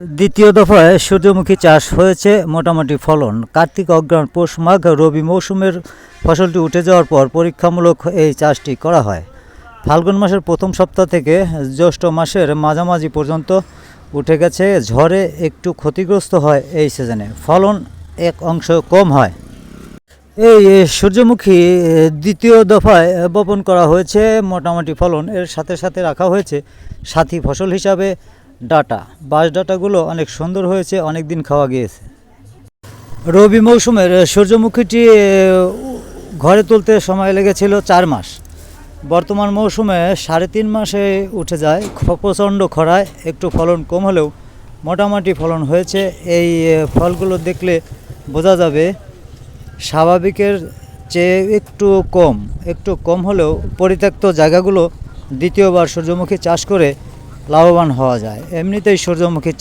দ্বিতীয় দফায় সূর্যমুখী চাষ হয়েছে মোটামুটি ফলন। কার্তিক অগ্রহায়ণ পৌষ মাঘ রবি মৌসুমের ফসলটি উঠে যাওয়ার পর পরীক্ষামূলক এই চাষটি করা হয়। ফাল্গুন মাসের প্রথম সপ্তাহ থেকে জ্যৈষ্ঠ মাসের মাঝামাঝি পর্যন্ত উঠে গেছে। ঝড়ে একটু ক্ষতিগ্রস্ত হয় এই সিজনে। ফলন এক অংশ কম হয়। এই সূর্যমুখী দ্বিতীয় দফায় বপন করা হয়েছে। মোটামুটি ফলন এর সাথে সাথে রাখা হয়েছে সাথী ফসল হিসাবে। ডাটা। বাঁশ ডাটাগুলো অনেক সুন্দর হয়েছে অনেক দিন খাওয়া গিয়েছে। রবি মৌসুমের সূর্যমুখীটি ঘরে তুলতে সময় লেগেছিল চার মাস। বর্তমান মৌসুমে সাড়ে তিন মাসে উঠে যায় প্রচণ্ড খরায়, একটু ফলন কম হলেও মোটামুটি ফলন হয়েছে। এই ফলগুলো দেখলে বোঝা যাবে, স্বাভাবিকের চেয়ে একটু কম একটু কম হলেও পরিত্যক্ত জায়গাগুলো দ্বিতীয়বার সূর্যমুখী চাষ করে লাভবান হওয়া যায়। এমনিতেই সূর্যমুখী